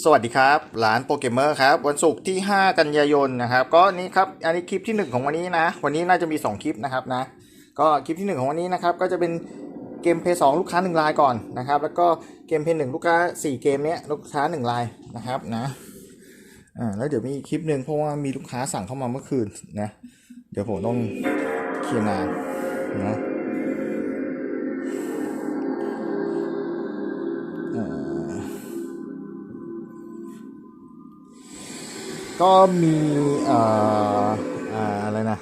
สวัสดีครับร้านโปเกมเมอร์ครับ วันศุกร์ที่ 5 กันยายนนะครับ ก็นี่ครับอันนี้คลิปที่ 1 ของวันนี้นะ วันนี้น่าจะมี 2 คลิปนะครับนะ ก็คลิปที่ 1 ของวันนี้นะครับก็จะเป็นเกมเพย์สลูกค้า1รายก่อนนะครับ แล้วก็เกมเพย์หลูกค้า 4 เกมเนี้ยลูกค้า1รายนะครับนะอ่าแล้วเดี๋ยวมีอีกคลิปหนึ่งเพราะว่ามีลูกค้าสั่งเข้ามาเมื่อคืนนะ เดี๋ยวผมต้องเคลียร์งานนะ ก็มีเอ่ออะไรนะ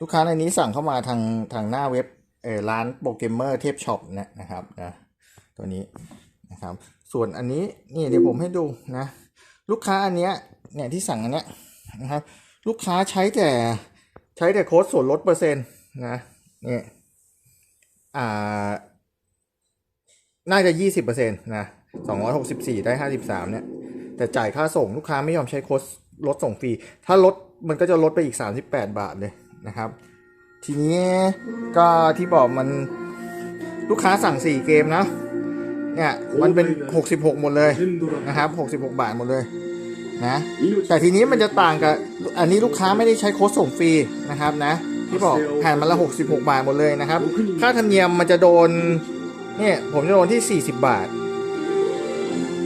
ลูกค้าในนี้สั่งเข้ามาทางทางหน้าเว็บเออร้านโปรเกรมเมอร์เทพช็อปนะนะครับนะตัวนี้นะครับ ส่วนอันนี้นี่เดี๋ยวผมให้ดูนะ ลูกค้าอันเนี้ยเนี่ยที่สั่งอันเนี้ยนะครับลูกค้าใช้แต่ใช้แต่โค้ดส่วนลดเปอร์เซ็นต์นะเนี่ยอ่า น่าจะยี่สิบเปอร์เซ็นต์นะสองร้อยหกสิบสี่ได้ห้าสิบสามเนี่ย แต่จ่ายค่าส่งลูกค้าไม่ยอมใช้โค้ด ลดส่งฟรี ถ้าลดมันก็จะลดไปอีก 38 บาทเลยนะครับ ทีนี้ก็ที่บอกมันลูกค้าสั่ง 4 เกมนะ เนี่ยมันเป็น 66 หมดเลยนะครับ 66 บาทหมดเลยนะแต่ทีนี้มันจะต่างกับอันนี้ลูกค้าไม่ได้ใช้โค้ดส่งฟรีนะครับนะที่บอกแผ่นมันละ 66 บาทหมดเลยนะครับ ค่าธรรมเนียมมันจะโดนเนี่ยผมจะโดนที่ 40 บาท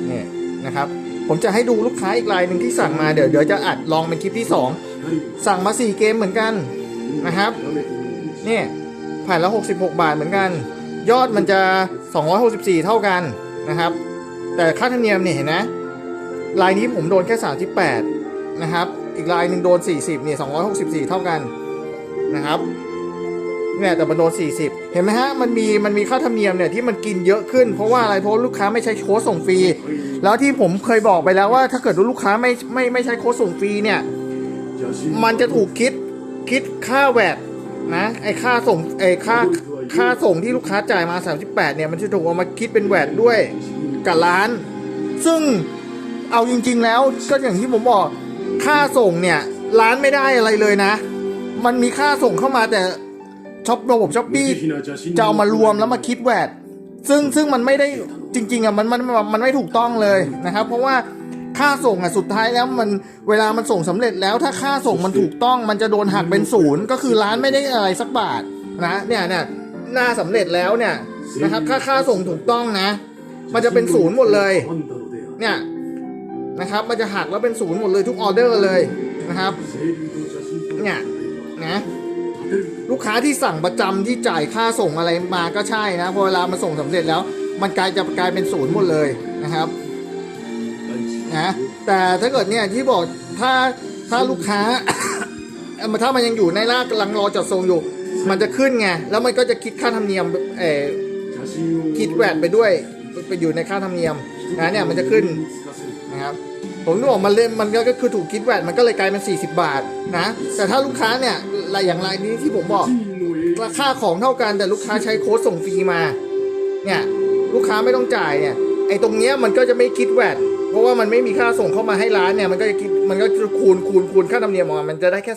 เนี่ยนะครับ ผมจะให้ดูลูกค้าอีกรายหนึ่งที่สั่งมาเดี๋ยวเดี๋ยวจะอัดลองเป็นคลิปที่ 2 สั่งมา 4 เกมเหมือนกันนะครับเนี่ยผ่านละ66 บาทเหมือนกัน ยอดมันจะ 264 เท่ากันนะครับ แต่ค่าธรรมเนียมเนี่ยเห็นนะรายนี้ผมโดนแค่ 38 นะครับ อีกรายหนึ่งโดน 40เนี่ย264 เท่ากันนะครับเนี่ยแต่มันโดน 40 เห็นไหมฮะ มันมี มันมีค่าธรรมเนียมเนี่ยที่มันกินเยอะขึ้น เพราะว่าอะไร เพราะลูกค้าไม่ใช้โค้ดส่งฟรี แล้วที่ผมเคยบอกไปแล้วว่าถ้าเกิดลูกค้าไม่ไม่ไม่ใช้โค้ดส่งฟรีเนี่ย มันจะถูกคิดคิดค่าแวดนะไอค่าส่งไอค่าค่าส่งที่ลูกค้าจ่ายมา 38 เนี่ย มันจะถูกเอามาคิดเป็นแวดด้วยกับร้าน ซึ่งเอาจริง ๆ แล้วก็อย่างที่ผมบอกค่าส่งเนี่ยร้านไม่ได้อะไรเลยนะ มันมีค่าส่งเข้ามาแต่ช็อประบบช้อปปี้จะเอามารวมแล้วมาคิดแวด ซึ่งซึ่งมันไม่ได้จริง ๆอะมันมันมันไม่ถูกต้องเลยนะครับ เพราะว่าค่าส่งอะสุดท้ายแล้วมันเวลามันส่งสำเร็จแล้วถ้าค่าส่งมันถูกต้อง มันจะโดนหักเป็นศูนย์ก็คือร้านไม่ได้อะไรสักบาทนะเนี่ยเนี่ยหน้าสำเร็จแล้วเนี่ยนะครับค่าค่าส่งถูกต้องนะ มันจะเป็นศูนย์หมดเลยเนี่ยนะครับมันจะหักแล้วเป็นศูนย์หมดเลยทุกออเดอร์เลยนะครับเนี่ยนะ ลูกค้าที่สั่งประจำที่จ่ายค่าส่งอะไรมาก็ใช่นะพอเวลามาส่งสำเร็จแล้ว มันกลายจะกลายเป็นศูนย์หมดเลยนะครับนะแต่ถ้าเกิดเนี่ยที่บอกถ้าถ้าลูกค้าเอ่อถ้ามันยังอยู่ในลากกำลังรอจัดส่งอยู่ มันจะขึ้นไงแล้วมันก็จะคิดค่าธรรมเนียมเออคิดแวดไปด้วยไปอยู่ในค่าธรรมเนียมนะเนี่ยมันจะขึ้นนะครับ ผมนึกออกมันเล่นมันก็คือถูกคิดแวดมันก็เลยกลายเป็น 40 บาทนะ แต่ถ้าลูกค้าเนี่ยรายอย่างรายนี้ที่ผมบอกราคาของเท่ากันแต่ลูกค้าใช้โค้ดส่งฟรีมา เนี่ยลูกค้าไม่ต้องจ่ายเนี่ยไอ้ตรงเนี้ยมันก็จะไม่คิดแวดเพราะว่ามันไม่มีค่าส่งเข้ามาให้ร้านเนี่ยมันก็จะคิดมันก็จะคูณคูณคูณค่าธรรมเนียมออกมามันจะได้แค่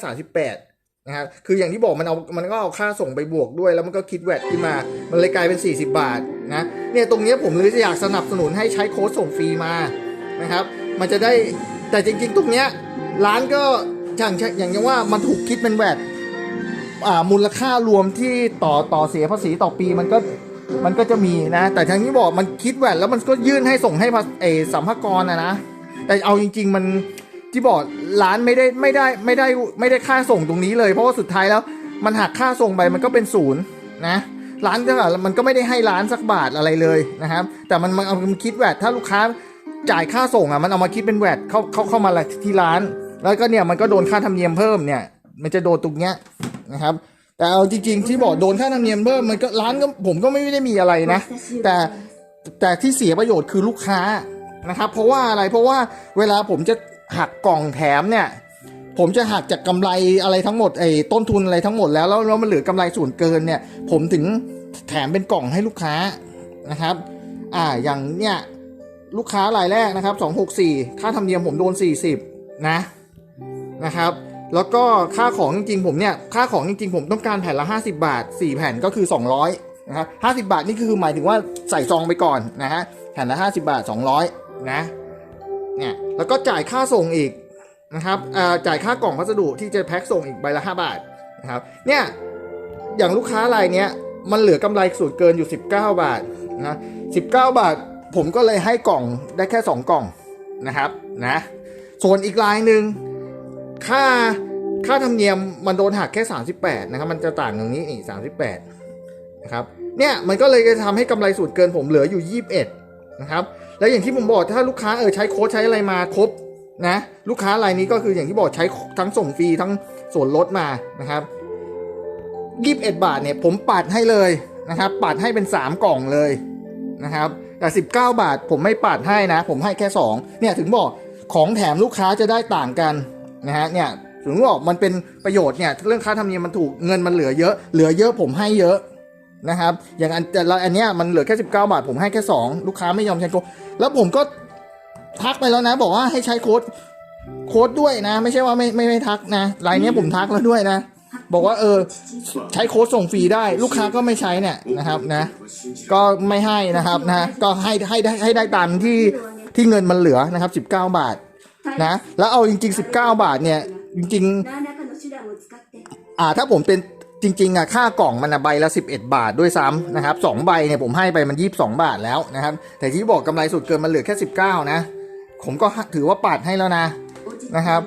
38นะครับคืออย่างที่บอกมันเอา มันก็เอาค่าส่งไปบวกด้วย แล้วมันก็คิดแวดขึ้นมา มันเลยกลายเป็น 40 บาทนะ เนี่ยตรงเนี้ยผมเลยอยากสนับสนุนให้ใช้โค้ดส่งฟรีมา นะครับ มันจะได้แต่จริงๆ ตรงเนี้ยร้านก็อย่างอย่างอย่างว่ามันถูกคิดเป็นแวดอ่ามูลค่ารวมที่ต่อต่อเสียภาษีต่อปีมันก็มันก็จะมีนะ แต่ทั้งที่บอกมันคิดแวดแล้วมันก็ยื่นให้ส่งให้ภาเอสัมภากรนะนะ แต่เอาจริง ๆ มันที่บอกร้านไม่ได้ไม่ได้ไม่ได้ไม่ได้ค่าส่งตรงนี้เลย เพราะว่าสุดท้ายแล้วมันหักค่าส่งไปมันก็เป็นศูนย์นะร้านก็มันก็ไม่ได้ให้ร้านสักบาทอะไรเลยนะครับ แต่มันมันเอาคิดแวดถ้าลูกค้า จ่ายค่าส่งอะมันเอามาคิดเป็นแวดเข้าเข้าเข้ามาที่ร้าน แล้วก็เนี่ยมันก็โดนค่าธรรมเนียมเพิ่มเนี่ย มันจะโดนตรงเนี้ยนะครับ แต่เอาจริง ๆ ที่บอกโดนค่าธรรมเนียมเพิ่มมันก็ร้านก็ผมก็ไม่ได้มีอะไรนะ แต่แต่ที่เสียประโยชน์คือลูกค้านะครับ เพราะว่าอะไรเพราะว่าเวลาผมจะหักกล่องแถมเนี่ย ผมจะหักจากกำไรอะไรทั้งหมดไอ้ต้นทุนอะไรทั้งหมดแล้วแล้วแล้วมันเหลือกำไรส่วนเกินเนี่ย ผมถึงแถมเป็นกล่องให้ลูกค้านะครับ อ่าอย่างเนี่ย ลูกค้ารายแรกนะครับ 264 ค่าธรรมเนียมผมโดน 40 นะนะครับ แล้วก็ค่าของจริงๆผมเนี่ย ค่าของจริงๆผมต้องการแผ่นละ 50 บาท 4 แผ่นก็คือ 200นะครับ50 บาทนี่คือหมายถึงว่าใส่ซองไปก่อนนะฮะ แผ่นละ 50 บาท 200 นะ เนี่ย แล้วก็จ่ายค่าส่งอีกนะครับอ่าจ่ายค่ากล่องพัสดุที่จะแพ็คส่งอีกใบละ 5 บาทนะครับ เนี่ย อย่างลูกค้ารายเนี้ยมันเหลือกำไรส่วนเกินอยู่ 19 บาทนะ19 บาท ผมก็เลยให้กล่องได้แค่ 2 กล่องนะครับนะส่วนอีกรายหนึ่งค่าค่าธรรมเนียมมันโดนหักแค่ 38 นะครับ มันจะต่างตรงนี้อีก38 นะครับ เนี่ยมันก็เลยจะทำให้กำไรส่วนเกินผมเหลืออยู่ 21 นะครับ แล้วอย่างที่ผมบอกถ้าลูกค้าเออใช้โค้ดใช้อะไรมาครบนะลูกค้ารายนี้ก็คืออย่างที่บอกใช้ทั้งส่งฟรีทั้งส่วนลดมานะครับยี่สิบเอ็ดบาทเนี่ยผมปัดให้เลยนะครับ ปัดให้เป็นสามกล่องเลยนะครับ แต่สิบเก้าบาท ผมไม่ปัดให้นะ ผมให้แค่สองเนี่ยถึงบอกของแถมลูกค้าจะได้ต่างกันนะฮะเนี่ยถึงบอกมันเป็นประโยชน์เนี่ยเรื่องค่าธรรมเนียมมันถูกเงินมันเหลือเยอะเหลือเยอะผมให้เยอะนะครับอย่างอันแต่ละอันเนี้ยมันเหลือแค่ 19 บาท ผมให้แค่ 2 ลูกค้าไม่ยอมใช้โค้ดแล้วผมก็ทักไปแล้วนะ บอกว่าให้ใช้โค้ดโค้ดด้วยนะ ไม่ใช่ว่าไม่ไม่ไม่ทักนะรายเนี้ยผมทักแล้วด้วยนะ บอกว่าเออใช้โค้ดส่งฟรีได้ลูกค้าก็ไม่ใช้เนี่ยนะครับนะก็ไม่ให้นะครับนะก็ให้ให้ได้ให้ได้ตามที่ที่เงินมันเหลือนะครับ 19 บาทนะแล้วเอาจริง ๆ 19 บาทเนี่ยจริงๆอ่าถ้าผมเป็นจริงๆอะค่ากล่องมันอะใบละ 11 บาทด้วยซ้ำนะครับสองใบเนี่ยผมให้ไปมัน 22 บาทแล้วนะครับ แต่ที่บอกกำไรสุดเกินมันเหลือแค่ 19 นะ ผมก็ถือว่าปาดให้แล้วนะนะครับ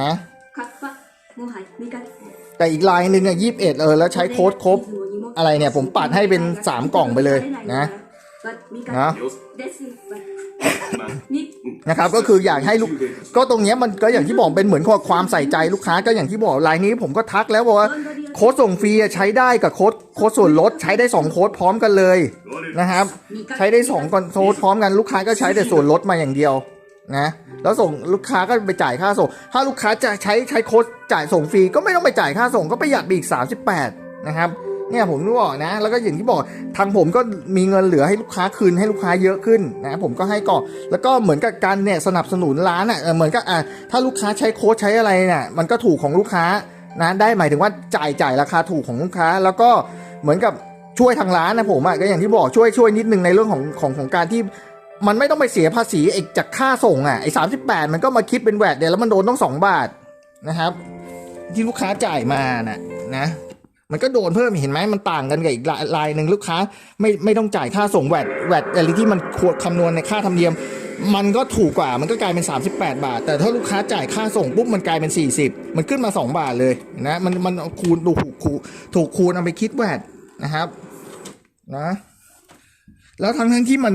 นะ แต่อีกลายหนึ่งอะยี่สิบเอ็ดเออแล้วใช้โค้ดครบ อะไรเนี่ย ผมปัดให้เป็นสามกล่องไปเลยนะนะนะครับก็คืออยากให้ลูกก็ตรงเนี้ยมันก็อย่างที่บอกเป็นเหมือนข้อความใส่ใจลูกค้าก็อย่างที่บอกลายนี้ผมก็ทักแล้วว่าโค้ดส่งฟรีใช้ได้กับโค้ดโค้ดส่วนลดใช้ได้2โค้ดพร้อมกันเลยนะครับ ใช้ได้2โค้ดพร้อมกันลูกค้าก็ใช้แต่ส่วนลดมาอย่างเดียว นะแล้วส่งลูกค้าก็ไปจ่ายค่าส่ง ถ้าลูกค้าจะใช้ใช้โค้ดจ่ายส่งฟรีก็ไม่ต้องไปจ่ายค่าส่งก็ประหยัดไปอีก 38 นะครับเนี่ยผมนึกบอกนะ แล้วก็อย่างที่บอกทางผมก็มีเงินเหลือให้ลูกค้าคืนให้ลูกค้าเยอะขึ้นนะผมก็ให้ก่อนแล้วก็เหมือนกับการเนี่ยสนับสนุนร้านอะเออเหมือนกับอะถ้าลูกค้าใช้โค้ดใช้อะไรเนี่ยมันก็ถูกของลูกค้านะได้หมายถึงว่าจ่ายจ่ายราคาถูกของลูกค้า แล้วก็เหมือนกับช่วยทางร้านนะผมอะก็อย่างที่บอกช่วยช่วยนิดนึงในเรื่องของของของการที่ มันไม่ต้องไปเสียภาษีไอ้จากค่าส่งอะไอ้สามสิบแปดมันก็มาคิดเป็นแวดเดียวแล้วมันโดนต้องสองบาทนะครับ ที่ลูกค้าจ่ายมาน่ะนะ มันก็โดนเพิ่มเห็นไหมมันต่างกันกับอีกรายหนึ่งลูกค้า ไม่ไม่ต้องจ่ายค่าส่งแวดแวดอะไรที่มันควรคำนวณในค่าธรรมเนียม มันก็ถูกกว่ามันก็กลายเป็น 38 บาท แต่ถ้าลูกค้าจ่ายค่าส่งปุ๊บมันกลายเป็น 40 มันขึ้นมา 2 บาทเลยนะมันมันคูณดูถูกคูถูกคูณเอาไปคิดแวดนะครับนะแล้วทั้งทั้งที่มัน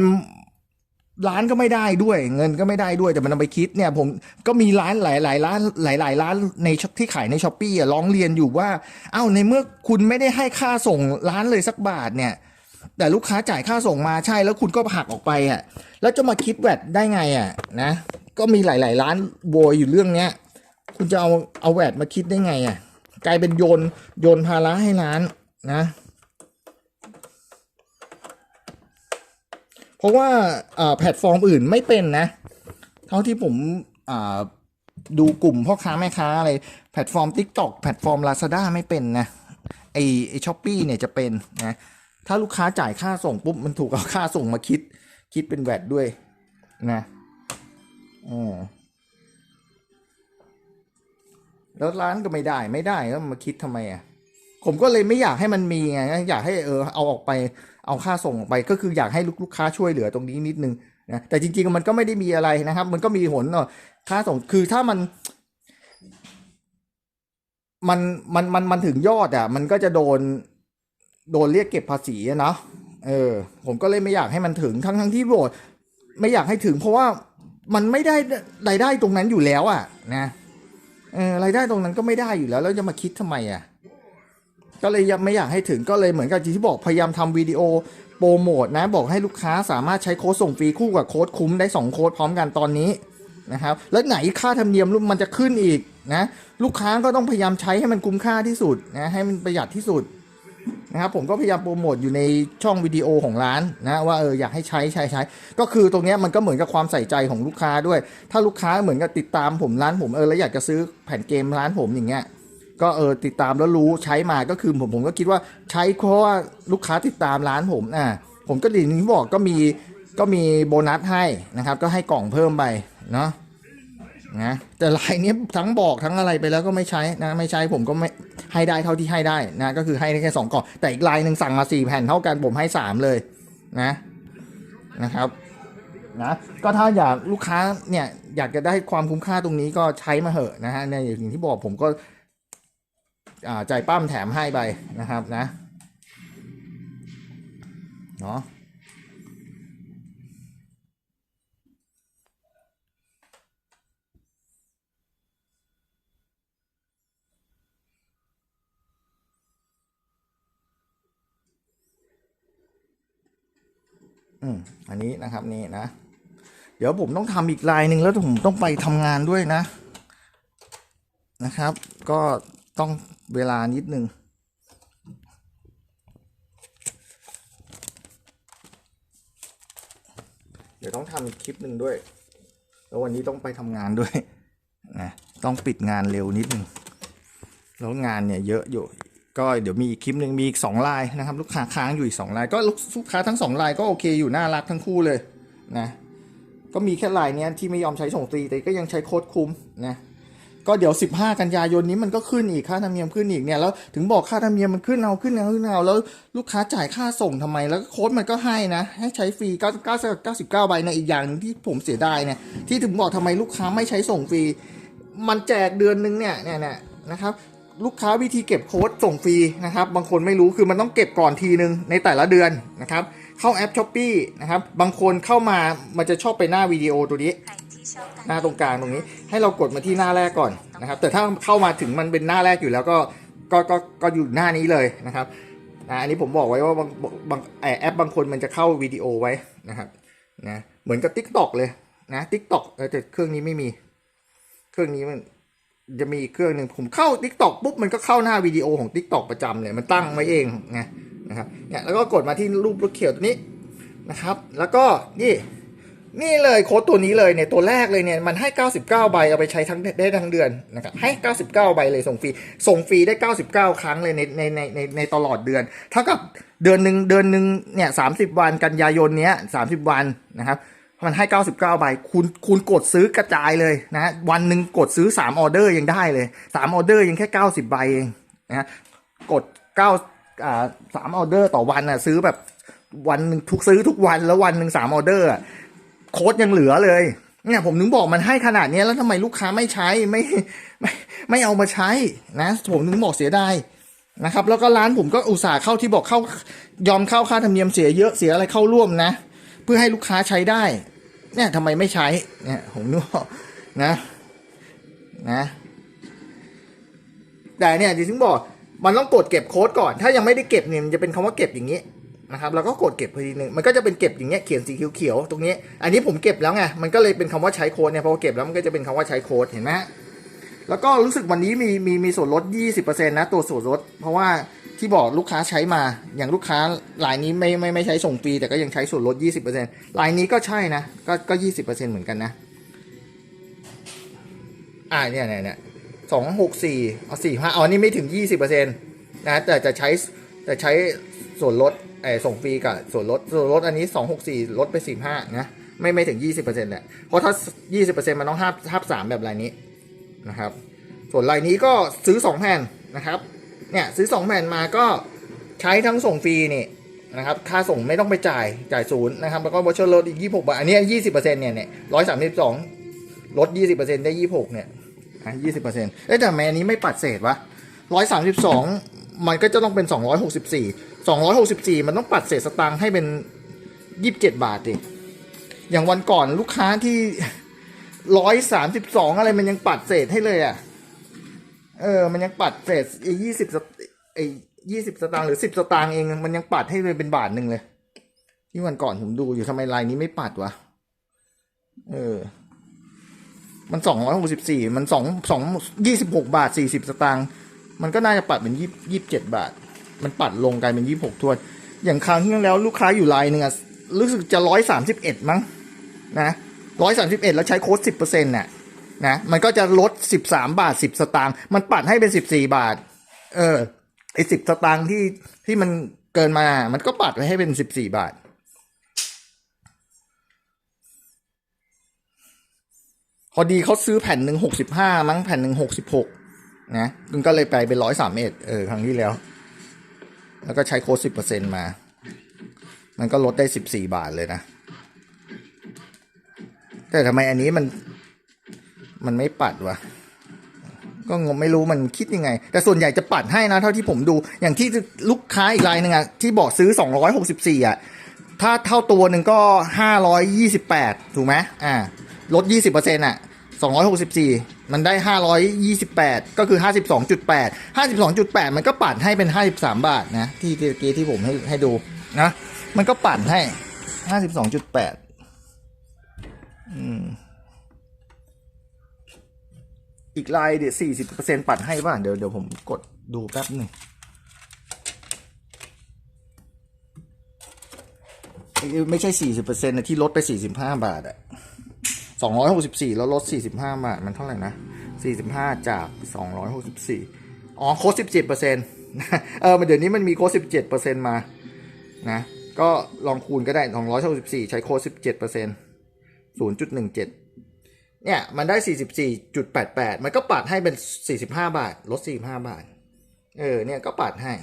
ร้านก็ไม่ได้ด้วย เงินก็ไม่ได้ด้วยแต่มันเอาไปคิดเนี่ย ผมก็มีร้านหลายหลายร้านหลายหลายร้านในที่ขายในช้อปปี้อะร้องเรียนอยู่ว่า เอ้าในเมื่อคุณไม่ได้ให้ค่าส่งร้านเลยสักบาทเนี่ย แต่ลูกค้าจ่ายค่าส่งมาใช่แล้วคุณก็หักออกไปอะ แล้วจะมาคิดแวดได้ไงอะนะ ก็มีหลาย ๆ ร้านโวยอยู่เรื่องเนี้ย คุณจะเอาเอาแวดมาคิดได้ไงอะ กลายเป็นโยนโยนภาระให้ร้านนะ เพราะว่าแพลตฟอร์มอื่นไม่เป็นนะ เท่าที่ผมดูกลุ่มพ่อค้าแม่ค้าอะไร แพลตฟอร์ม TikTok แพลตฟอร์ม Lazada ไม่เป็นนะ ไอไอช้อปปี้เนี่ยจะเป็นนะ ถ้าลูกค้าจ่ายค่าส่งปุ๊บ มันถูกเอาค่าส่งมาคิด คิดเป็นแวดด้วยนะเออแล้วร้านก็ไม่ได้ไม่ได้แล้วมาคิดทำไมอะ ผมก็เลยไม่อยากให้มันมีไงอยากให้เออเอาออกไป เอาค่าส่งออกไปก็คืออยากให้ลูกลูกค้าช่วยเหลือตรงนี้นิดนึงนะแต่จริงๆมันก็ไม่ได้มีอะไรนะครับ มันก็มีผลเนาะค่าส่งคือถ้ามันมันมันมันมันถึงยอดอะ มันก็จะโดนโดนเรียกเก็บภาษีนะเออ ผมก็เลยไม่อยากให้มันถึงทั้งทั้งที่โบดไม่อยากให้ถึง เพราะว่ามันไม่ได้รายได้ตรงนั้นอยู่แล้วอะ นะเออรายได้ตรงนั้นก็ไม่ได้อยู่แล้ว แล้วจะมาคิดทำไมอะ ก็เลยยังไม่อยากให้ถึงก็เลยเหมือนกับที่บอกพยายามทำวิดีโอโปรโมทนะบอกให้ลูกค้าสามารถใช้โค้ดส่งฟรีคู่กับโค้ดคุ้มได้ 2 โค้ดพร้อมกันตอนนี้นะครับแล้วไหนค่าธรรมเนียมมันจะขึ้นอีกนะลูกค้าก็ต้องพยายามใช้ให้มันคุ้มค่าที่สุดนะให้มันประหยัดที่สุดนะครับผมก็พยายามโปรโมทอยู่ในช่องวิดีโอของร้านนะว่าเอออยากให้ใช้ใช้ใช้ก็คือตรงนี้มันก็เหมือนกับความใส่ใจของลูกค้าด้วย ถ้าลูกค้าเหมือนกับติดตามผมร้านผมเออแล้วอยากจะซื้อแผ่นเกมร้านผมอย่างเงี้ย ก็เออติดตามแล้วรู้ใช้มาก็คือผมผมก็คิดว่าใช้เพราะว่าลูกค้าติดตามร้านผมอะผมก็ดีนี้บอกก็มีก็มีโบนัสให้นะครับ ก็ให้กล่องเพิ่มไปเนาะนะแต่ลายนี้ทั้งบอกทั้งอะไรไปแล้วก็ไม่ใช้นะไม่ใช้ผมก็ไม่ให้ได้เท่าที่ให้ได้นะก็คือให้แค่สองกล่องแต่อีกลายหนึ่งสั่งมาสี่แผ่นเท่ากันผมให้สามเลยนะนะครับนะก็ถ้าอยากลูกค้าเนี่ยอยากจะได้ความคุ้มค่าตรงนี้ก็ใช้มาเหอะนะฮะในอย่างที่บอกผมก็ ใจายปั้มแถมให้ไปนะครับนะเนาะอืมอันนี้นะครับนี่นะ เดี๋ยวผมต้องทำอีกลายหนึ่งแล้วผมต้องไปทำงานด้วยนะ นะครับ ก็ต้อง เวลานิดนึง เดี๋ยวต้องทำคลิปหนึ่งด้วย แล้ววันนี้ต้องไปทำงานด้วยนะต้องปิดงานเร็วนิดนึง แล้วงานเนี่ยเยอะอยู่ก็เดี๋ยวมีอีกคลิปหนึ่งมีอีกสองลายนะครับ ลูกค้าค้างอยู่อีกสองลาย ก็ลูกค้าทั้งสองลายก็โอเคอยู่น่ารักทั้งคู่เลยนะก็มีแค่ลายเนี้ยที่ไม่ยอมใช้ส่งฟรีแต่ก็ยังใช้โค้ดคุ้มนะ ก็เดี๋ยว 15 กันยายนนี้มันก็ขึ้นอีกค่าธรรมเนียมขึ้นอีกเนี่ยแล้วถึงบอกค่าธรรมเนียมมันขึ้นเอาขึ้นเอาขึ้นเอาแล้วลูกค้าจ่ายค่าส่งทำไมแล้วโค้ดมันก็ให้นะ ให้ใช้ฟรี99 99ใบในะอีกอย่างหนึงที่ผมเสียดายเนี่ยที่ถึงบอกทำไมลูกค้าไม่ใช้ส่งฟรี มันแจกเดือนนึงเนี่ยเนี่ยเนี่ยนะครับลูกค้าวิธีเก็บโค้ดส่งฟรีนะครับ บางคนไม่รู้คือมันต้องเก็บก่อนทีนึงในแต่ละเดือนนะครับ เข้าแอปช้อปปีนะครับ บางคนเข้ามามันจะชอบไปหน้าวิดีโอตัวนี้ หน้าตรงกลางตรงนี้ ให้เรากดมาที่หน้าแรกก่อนนะครับ แต่ถ้าเข้ามาถึงมันเป็นหน้าแรกอยู่แล้วก็ก็ก็ก็อยู่หน้านี้เลยนะครับอันนี้ผมบอกไว้ว่าบางบางแอปบางคนมันจะเข้าวิดีโอไว้นะครับนะเหมือนกับ Tik t o อกเลยนะ Tik t o อกแต่เครื่องนี้ไม่มี เครื่องนี้มันจะมีเครื่องหนึ่งผมเข้า t ิ k t o k ปุ๊บมันก็เข้าหน้าวิดีโอของ t ิ k t o k ประจำเลยมันตั้งไว้เองไงนะครับเนี่ยแล้วก็กดมาที่รูปรถเขียวตัวนี้นะครับ แล้วก็นี่ นี่เลยโค้ดตัวนี้เลยเนี่ยตัวแรกเลยเนี่ยมันให้ 99 ใบเอาไปใช้ทั้งได้ทั้งเดือนนะครับให้ 99 ใบเลยส่งฟรีส่งฟรีได้ 99 ครั้งเลยในในในในในตลอดเดือนเท่ากับเดือนหนึ่งเดือนหนึ่งเนี่ย30วันกันยายนเนี้ย30 วันนะครับมันให้ 99 ใบ คุณคุณกดซื้อกระจายเลยนะวันหนึ่งกดซื้อ 3 ออเดอร์ยังได้เลย 3 ออเดอร์ยังแค่ 90 ใบเองนะกด9อ่าสามออเดอร์ต่อวันอะซื้อแบบวันหนึ่งทุกซื้อทุกวันแล้ววันหนึ่งสามออเดอร์ โค้ดยังเหลือเลย เนี่ยผมถึงบอกมันให้ขนาดนี้แล้วทำไมลูกค้าไม่ใช้ไม่ไม่ไม่เอามาใช้นะ ผมถึงบอกเสียดายนะครับ แล้วก็ร้านผมก็อุตส่าห์เข้าที่บอกเข้ายอมเข้าค่าธรรมเนียมเสียเยอะเสียอะไรเข้าร่วมนะ เพื่อให้ลูกค้าใช้ได้ เนี่ยทำไมไม่ใช้เนี่ยผมนึกว่านะนะแต่เนี่ยดิฉันบอกมันต้องกดเก็บโค้ดก่อน ถ้ายังไม่ได้เก็บเนี่ยมันจะเป็นคำว่าเก็บอย่างนี้ นะครับแล้วก็กดเก็บพอดีหนึ่งมันก็จะเป็นเก็บอย่างเงี้ยเขียนสีเขียวๆตรงนี้ อันนี้ผมเก็บแล้วไงมันก็เลยเป็นคำว่าใช้โค้ดเนี่ยพอเก็บแล้วมันก็จะเป็นคำว่าใช้โค้ดเห็นไหมแล้วก็รู้สึกวันนี้มีมีมีส่วนลด 20%นะตัวส่วนลด เพราะว่าที่บอกลูกค้าใช้มาอย่างลูกค้ารายนี้ไม่ไม่ไม่ใช้ส่งฟรีแต่ก็ยังใช้ส่วนลด 20%รายนี้ก็ใช่นะก็ก็ 20%เหมือนกันนะอ่าเนี่ยเนี่ยเนี่ยสองหกสี่เอาสี่ห้าอ๋อนี่ไม่ถึงยี่สิบเปอร์เซ็นต์นะแต่จะใช้แต่ใช้ส่วนลด ไอ้ส่งฟรีกับส่วนลดส่วนลดอันนี้สองหกสี่ลดไปสิบห้านะ ไม่ไม่ถึงยี่สิบเปอร์เซ็นต์แหละ เพราะถ้ายี่สิบเปอร์เซ็นต์มันต้องห้าห้าสามแบบรายนี้นะครับ ส่วนรายนี้ก็ซื้อสองแผ่นนะครับ เนี่ยซื้อสองแผ่นมาก็ใช้ทั้งส่งฟรีนี่นะครับ ค่าส่งไม่ต้องไปจ่ายจ่ายศูนย์นะครับ แล้วก็วอชเชอร์ลดอีกยี่หกบาท อันนี้ยี่สิบเปอร์เซ็นต์เนี่ยเนี่ยร้อยสามสิบสองลดยี่สิบเปอร์เซ็นต์ได้ยี่หกเนี่ยยี่สิบเปอร์เซ็นต์เอ๊ะแต่ทำไมอันนี้ไม่ปัดเศษวะร้อยสามสิบสองมันก็จะต้องเป็นสองร้อยหกสิบสี่ สองร้อยหกสิบสี่มันต้องปัดเศษสตางค์ให้เป็นยี่สิบเจ็ดบาทดิอย่างวันก่อนลูกค้าที่ร้อยสามสิบสองอะไรมันยังปัดเศษให้เลยอะ เออ มันยังปัดเศษไอ้ยี่สิบไอ้ยี่สิบสตางค์หรือสิบสตางค์เองมันยังปัดให้เลยเป็นบาทหนึ่งเลย ที่วันก่อนผมดูอยู่ทำไมลายนี้ไม่ปัดวะ เออ มันสองร้อยหกสิบสี่มันสองสองยี่สิบหกบาทสี่สิบสตางค์มันก็น่าจะปัดเป็นยี่ยี่สิบเจ็ดบาท มันปัดลงกลายเป็นยี่หกถ้วย อย่างครั้งที่แล้วลูกค้าอยู่รายหนึ่งอะรู้สึกจะร้อยสามสิบเอ็ดมั้งนะร้อยสามสิบเอ็ดแล้วใช้โค้ดสิบเปอร์เซ็นต์เนี่ยนะมันก็จะลดสิบสามบาทสิบสตางค์มันปัดให้เป็นสิบสี่บาท เออไอสิบสตางค์ที่ที่มันเกินมา มันก็ปัดไว้ให้เป็นสิบสี่บาทพอดีเขาซื้อแผ่นหนึ่งหกสิบห้ามั้งแผ่นหนึ่งหกสิบหกนะมันก็เลยไปเป็นร้อยสามเอ็ดเออครั้งที่แล้ว แล้วก็ใช้โค้ดสิบเปอร์เซ็นมา มันก็ลดได้สิบสี่บาทเลยนะ แต่ทำไมอันนี้มันมันไม่ปัดวะ ก็งงไม่รู้มันคิดยังไง แต่ส่วนใหญ่จะปัดให้นะ เท่าที่ผมดู อย่างที่ลูกค้าอีกรายหนึ่งอะที่บอกซื้อ 264อะถ้าเท่าตัวหนึ่งก็ 528 ถูกไหมอ่า ลด 20%อะ264 มันได้ 528 ก็คือ 52.8 52.8 มันก็ปัดให้เป็น 53 บาทนะที่ที่เมื่อกี้ที่ผมให้ให้ดูนะ มันก็ปัดให้ 52.8 อืม อีกลายเดี๋ยวสี่สิบเปอร์เซ็นปัดให้ป่ะเดี๋ยวเดี๋ยวผมกดดูแป๊บหนึ่งไม่ใช่สี่สิบเปอร์เซ็นนะที่ลดไปสี่สิบห้าบาทอะ สองร้อยหกสิบสี่แล้วลดสี่สิบห้าบาท มันเท่าไหร่นะสี่สิบห้าจากสองร้อยหกสิบสี่อ๋อ โค้ดสิบเจ็ดเปอร์เซ็นต์เออมันเดี๋ยวนี้มันมีโค้ดสิบเจ็ดเปอร์เซ็นต์มา นะ ก็ลองคูณก็ได้สองร้อยหกสิบสี่ใช้โค้ดสิบเจ็ดเปอร์เซ็นต์ศูนย์จุดหนึ่งเจ็ดเนี่ย มันได้ 44.88 มันก็ปัดให้เป็น 45 บาท ลด 45 บาท เออ เนี่ย ก็ปัดให้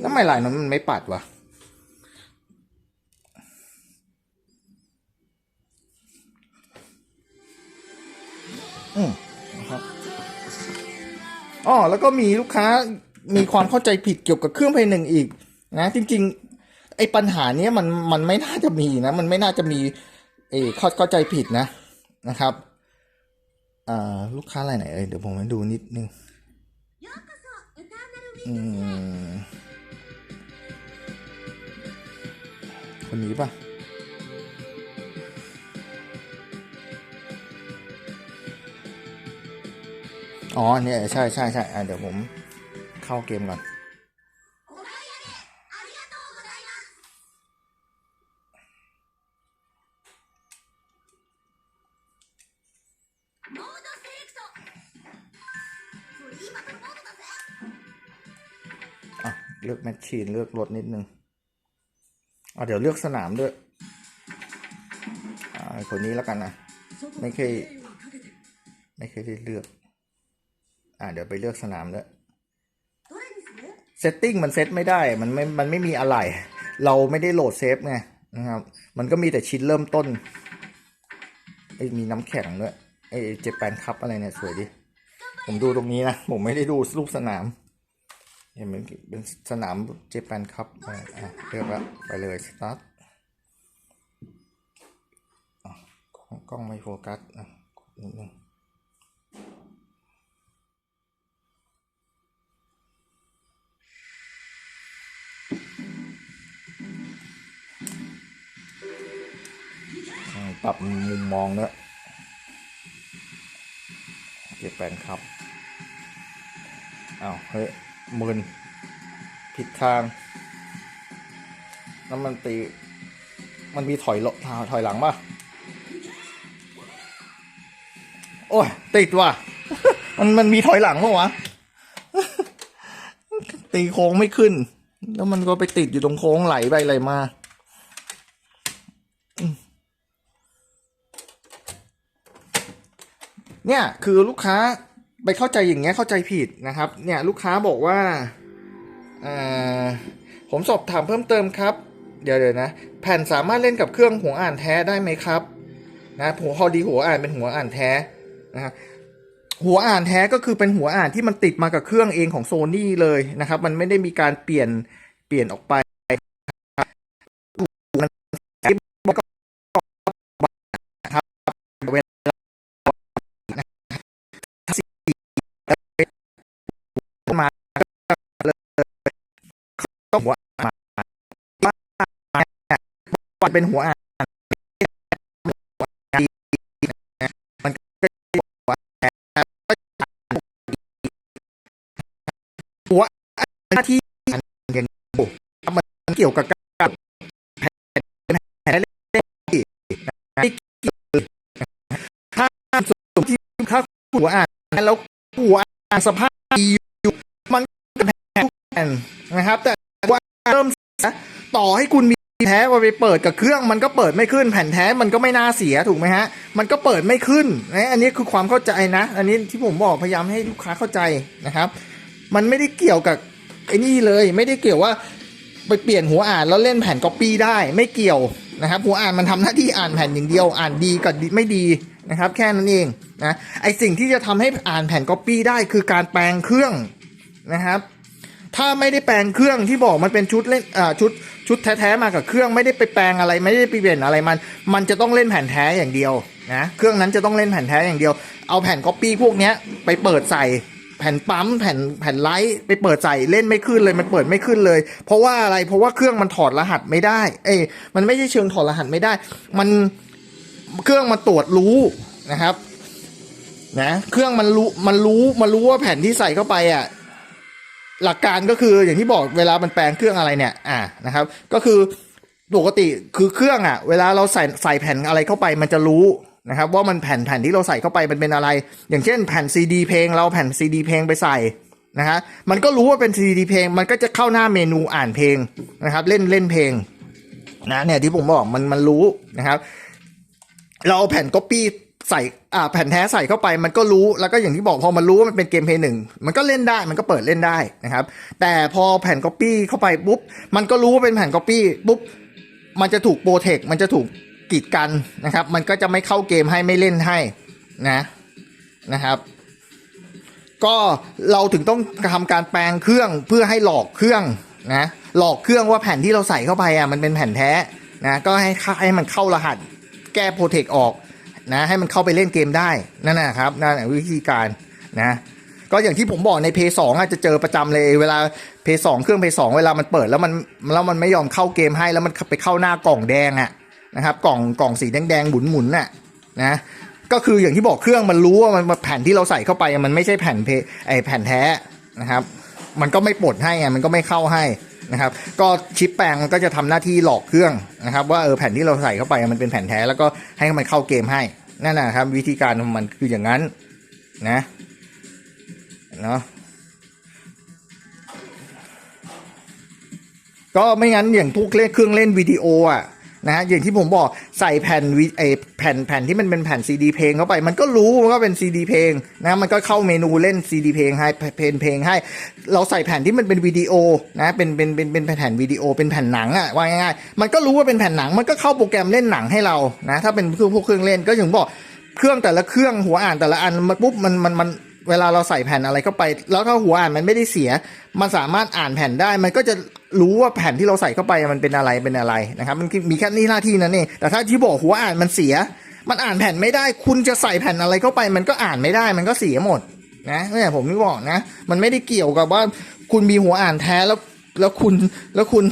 แล้วทำไมลายนั้นมันไม่ปัดวะ อืมนะครับอ๋อแล้วก็มีลูกค้ามีความเข้าใจผิดเกี่ยวกับเครื่องเพย์หนึ่งอีก นะ จริง ๆ ไอ้ปัญหาเนี้ยมันมันไม่น่าจะมีนะ มันไม่น่าจะมี เออเข้าเข้าใจผิดนะนะครับอ่าลูกค้ารายไหนเอ่ยเดี๋ยวผมมาดูนิดนึงอืมคนนี้ป่ะ อ๋อเนี่ยใช่ใช่ใช่อะเดี๋ยวผมเข้าเกมก่อนอะเลือกแมชชีนเลือกรถนิดนึงอะเดี๋ยวเลือกสนามด้วยอ่าคนนี้แล้วกันนะ ไม่เคย ไม่เคยได้เลือก อ่าเดี๋ยวไปเลือกสนามด้วยเซตติ้งมันเซตไม่ได้ มันไม่ มันไม่มีอะไร เราไม่ได้โหลดเซฟไงนะครับ มันก็มีแต่ชิ้นเริ่มต้นไอ้ยมีน้ำแข็งด้วยไอ้เจแปนคัพอะไรเนี่ยสวยดิ ผมดูตรงนี้นะ ผมไม่ได้ดูรูปสนาม เห็นเป็นเป็นสนามเจแปนคัพอะอะเลือกแล้วไปเลยสตาร์ทอะกล้องกล้องไม่โฟกัสอะกดนิดนึง ปรับมุมมองด้วยเจแปนคัพอ้าวเฮ้ยมึนผิดทางแล้วมันตี มันมีถอยหลบถอยหลังป่ะ โอ้ย ติดว่ะ มันมันมีถอยหลังป่ะวะ ตีโค้งไม่ขึ้น แล้วมันก็ไปติดอยู่ตรงโค้งไหลไปไหลมา เนี่ยคือลูกค้าไปเข้าใจอย่างเงี้ยเข้าใจผิดนะครับ เนี่ยลูกค้าบอกว่าผมสอบถามเพิ่มเติมครับ เดี๋ยวเดี๋ยวนะ แผ่นสามารถเล่นกับเครื่องหัวอ่านแท้ได้ไหมครับนะหัวพอดีหัวอ่านเป็นหัวอ่านแท้นะหัวอ่านแท้ก็คือเป็นหัวอ่านที่มันติดมากับเครื่องเองของโซนี่เลยนะครับ มันไม่ได้มีการเปลี่ยนเปลี่ยนออกไปนะครับเวลามาต้องหัวอ่าน มาเป็นหัวอ่านมันก็หัวหัวหน้าที่อย่างนี้มันเกี่ยวกับการแผนแผนเล่นที่เกี่ยวถ้าสมมติที่ถ้าหัวอ่านแล้วหัวอ่านสภาพดีอยู่มันก็แผนนนะครับ แต่ว่าเริ่มต่อให้คุณมี แท้พอไปเปิดกับเครื่องมันก็เปิดไม่ขึ้น แผ่นแท้มันก็ไม่น่าเสียถูกไหมฮะ มันก็เปิดไม่ขึ้นนะอันนี้คือความเข้าใจนะ อันนี้ที่ผมบอกพยายามให้ลูกค้าเข้าใจนะครับ มันไม่ได้เกี่ยวกับไอ้นี่เลยไม่ได้เกี่ยวว่าไปเปลี่ยนหัวอ่านแล้วเล่นแผ่นก๊อปปี้ได้ไม่เกี่ยวนะครับหัวอ่านมันทำหน้าที่อ่านแผ่นอย่างเดียวอ่านดีกับไม่ดีนะครับแค่นั้นเองนะไอสิ่งที่จะทำให้อ่านแผ่นก๊อปปี้ได้คือการแปลงเครื่องนะครับ ถ้าไม่ได้แปลงเครื่องที่บอกมันเป็นชุดเล่นอ่าชุดชุดแท้ๆมากับเครื่องไม่ได้ไปแปลงอะไร ไม่ได้ไปเปลี่ยนอะไรมัน มันจะต้องเล่นแผ่นแท้อย่างเดียวนะเครื่องนั้นจะต้องเล่นแผ่นแท้อย่างเดียว เอาแผ่นก๊อปปี้พวกเนี้ยไปเปิดใส่แผ่นปั๊มแผ่นแผ่นไลท์ไปเปิดใส่เล่นไม่ขึ้นเลยมันเปิดไม่ขึ้นเลย เพราะว่าอะไรเพราะว่าเครื่องมันถอดรหัสไม่ได้ เอ้ยมันไม่ใช่เชิงถอดรหัสไม่ได้ มันเครื่องมันตรวจรู้นะครับนะเครื่องมันรู้มันรู้มันรู้ว่าแผ่นที่ใส่เข้าไปอะ หลักการก็คืออย่างที่บอกเวลามันแปลงเครื่องอะไรเนี่ยอ่านะครับ ก็คือปกติคือเครื่องอะ เวลาเราใส่ใส่แผ่นอะไรเข้าไปมันจะรู้นะครับ ว่ามันแผ่นแผ่นที่เราใส่เข้าไปมันเป็นอะไร อย่างเช่นแผ่นซีดีเพลงเราเอาแผ่นซีดีเพลงไปใส่นะฮะมันก็รู้ว่าเป็นซีดีเพลง มันก็จะเข้าหน้าเมนูอ่านเพลงนะครับ เล่นเล่นเพลงนะเนี่ยที่ผมบอกมันมันรู้นะครับ เราเอาแผ่นก๊อปปี้ ใส่อ่าแผ่นแท้ใส่เข้าไปมันก็รู้แล้วก็อย่างที่บอกพอมันรู้ว่ามันเป็นเกมเพย์หนึ่งมันก็เล่นได้มันก็เปิดเล่นได้นะครับ แต่พอแผ่นก๊อปปี้เข้าไปปุ๊บมันก็รู้ว่าเป็นแผ่นก๊อปปี้ปุ๊บมันจะถูกโปรเทคมันจะถูกกีดกันนะครับ มันก็จะไม่เข้าเกมให้ไม่เล่นให้นะนะครับ ก็เราถึงต้องทำการแปลงเครื่องเพื่อให้หลอกเครื่องนะหลอกเครื่องว่าแผ่นที่เราใส่เข้าไปอะมันเป็นแผ่นแท้นะก็ให้ให้มันเข้ารหัสแก้โปรเทคออก นะให้มันเข้าไปเล่นเกมได้นั่นนะครับนั่นวิธีการนะก็อย่างที่ผมบอกในเพย์สองจะเจอประจำเลยเวลาเพย์สองเครื่องเพย์สองเวลามันเปิดแล้วมันแล้วมันไม่ยอมเข้าเกมให้แล้วมันไปเข้าหน้ากล่องแดงอะนะครับกล่องกล่องสีแดงๆหมุนหมุนน่ะนะก็คืออย่างที่บอกเครื่องมันรู้ว่ามันแผ่นที่เราใส่เข้าไปมันไม่ใช่แผ่นเพไอแผ่นแท้นะครับมันก็ไม่ปลดให้ไงมันก็ไม่เข้าให้นะครับก็ชิปแปลงมันก็จะทำหน้าที่หลอกเครื่องนะครับว่าเออแผ่นที่เราใส่เข้าไปมันเป็นแผ่นแท้แล้วก็ให้มันเข้าเกมให้ นั่นนะครับ วิธีการของมันคืออย่างนั้นนะเนาะก็ไม่งั้นอย่างพวกเล่นเครื่องเล่นวิดีโออะ นะฮะอย่างที่ผมบอกใส่แผ่นวิไอแผ่นแผ่นที่มันเป็นแผ่นซีดีเพลงเข้าไป มันก็รู้ว่าเป็นซีดีเพลงนะมันก็เข้าเมนูเล่นซีดีเพลงให้เพลงเพลงให้ เราใส่แผ่นที่มันเป็นวิดีโอนะเป็นเป็นเป็นเป็นแผ่นวิดีโอเป็นแผ่นหนังอะว่าง่ายๆมันก็รู้ว่าเป็นแผ่นหนังมันก็เข้าโปรแกรมเล่นหนังให้เรานะถ้าเป็นเครื่องพวกเครื่องเล่นก็อย่างบอกเครื่องแต่ละเครื่องหัวอ่านแต่ละอันมันปุ๊บมันมันมัน เวลาเราใส่แผ่นอะไรเข้าไป แล้วถ้าหัวอ่านมันไม่ได้เสีย มันสามารถอ่านแผ่นได้ มันก็จะรู้ว่าแผ่นที่เราใส่เข้าไปมันเป็นอะไรเป็นอะไรนะครับ มันมีแค่นี้หน้าที่นั้นเองแต่ถ้าที่บอกหัวอ่านมันเสีย มันอ่านแผ่นไม่ได้ คุณจะใส่แผ่นอะไรเข้าไป มันก็อ่านไม่ได้ มันก็เสียหมดนะเนี่ยผมนึกบอกนะ มันไม่ได้เกี่ยวกับว่าคุณมีหัวอ่านแท้แล้วแล้วคุณแล้วคุณ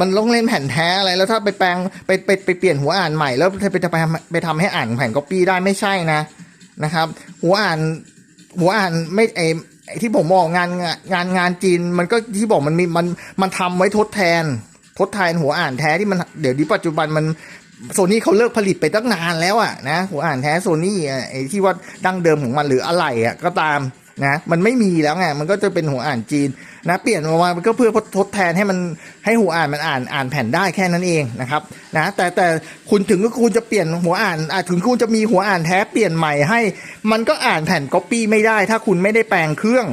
มันต้องเล่นแผ่นแท้อะไรแล้วถ้าไปแปลงไปไปไปเปลี่ยนหัวอ่านใหม่แล้วไปไปไปไปทำให้อ่านแผ่นก๊อปปี้ได้ไม่ใช่นะนะครับ หัวอ่าน หัวอ่านไม่ไอที่ผมมองงานงานงานจีนมันก็ที่บอกมันมีมันมันทำไว้ทดแทน ทดแทนหัวอ่านแท้ที่มันเดี๋ยวนี้ปัจจุบันมันโซนี่เขาเลิกผลิตไปตั้งนานแล้วอะนะหัวอ่านแท้โซนี่ไอที่ว่าดั้งเดิมของมันหรืออะไรอะก็ตามนะมันไม่มีแล้วไงมันก็จะเป็นหัวอ่านจีน นะเปลี่ยนออกมามันก็เพื่อทดแทนให้มันให้หัวอ่านมันอ่านอ่านแผ่นได้แค่นั้นเองนะครับนะแต่แต่คุณถึงก็คุณจะเปลี่ยนหัวอ่านอะถึงคุณจะมีหัวอ่านแท้เปลี่ยนใหม่ให้ มันก็อ่านแผ่นก๊อปปี้ไม่ได้ ถ้าคุณไม่ได้แปลงเครื่อง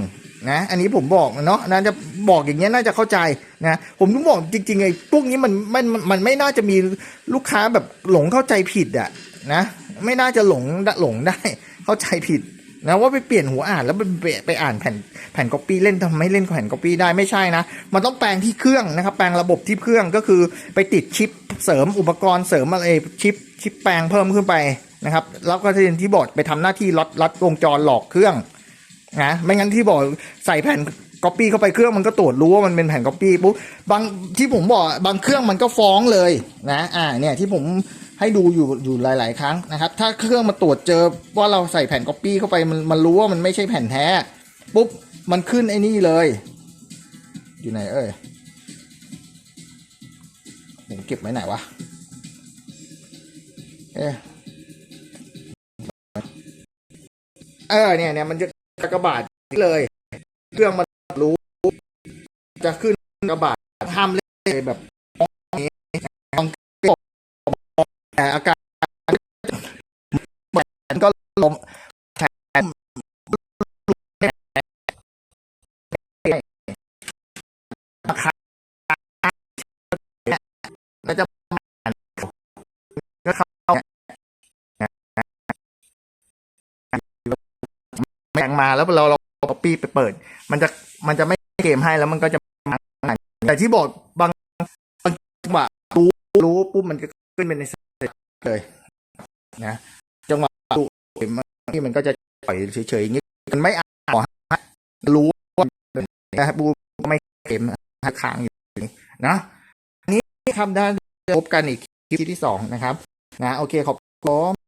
นะอันนี้ผมบอกเนาะน่าจะบอกอย่างเงี้ยน่าจะเข้าใจนะผมต้องบอกจริงๆไอ้พวกนี้มันมันมันมันไม่น่าจะมีลูกค้าแบบหลงเข้าใจผิดอะนะไม่น่าจะหลงหลงได้เข้าใจผิด นะว่าไปเปลี่ยนหัวอ่านแล้วไปไปไปอ่านแผ่นแผ่นก๊อปปี้เล่นทำไมเล่นแผ่นก๊อปปี้ได้ไม่ใช่นะ มันต้องแปลงที่เครื่องนะครับ แปลงระบบที่เครื่องก็คือไปติดชิปเสริมอุปกรณ์เสริมอะไรชิปชิปแปลงเพิ่มขึ้นไปนะครับ แล้วก็ที่ที่บอร์ดไปทำหน้าที่ล็อตล็อตวงจรหลอกเครื่องนะไม่งั้นที่บอกใส่แผ่นก๊อปปี้เข้าไปเครื่องมันก็ตรวจรู้ว่ามันเป็นแผ่นก๊อปปี้ปุ๊บบางที่ผมบอกบางเครื่องมันก็ฟ้องเลยนะอ่าเนี่ยที่ผม ให้ดูอยู่อยู่หลาย ๆ ครั้งนะครับ ถ้าเครื่องมาตรวจเจอว่าเราใส่แผ่นก๊อปปี้เข้าไปมันมันรู้ว่ามันไม่ใช่แผ่นแท้ ปุ๊บ มันขึ้นไอ้นี่เลย อยู่ไหนเอ้ยผมเก็บไว้ไหนวะ เอ๊เออเนี่ยเนี่ยมันจะกระบาดเลย เครื่องมันรู้ จะขึ้นกระบาดห้ามเล่นแบบนี้บาง แต่อาการมันก็ลมแผลแล้วจะก็เข้าแมงมาแล้วเราเราเอาปี้ไปเปิด มันจะมันจะไม่เกมให้แล้วมันก็จะแต่ที่บอกบางบางจังหวะรู้รู้ปุ๊บมันก็ขึ้นเป็นใน เลยนะจังหวะรู้ที่มันก็จะปล่อยเฉยๆอย่างนี้มันไม่อ่านรู้ว่านะบูไม่เกมค้างอยู่นะนนี้ทำได้พบกันอีกคลิปที่สองนะครับ นะ โอเคขอบคุณ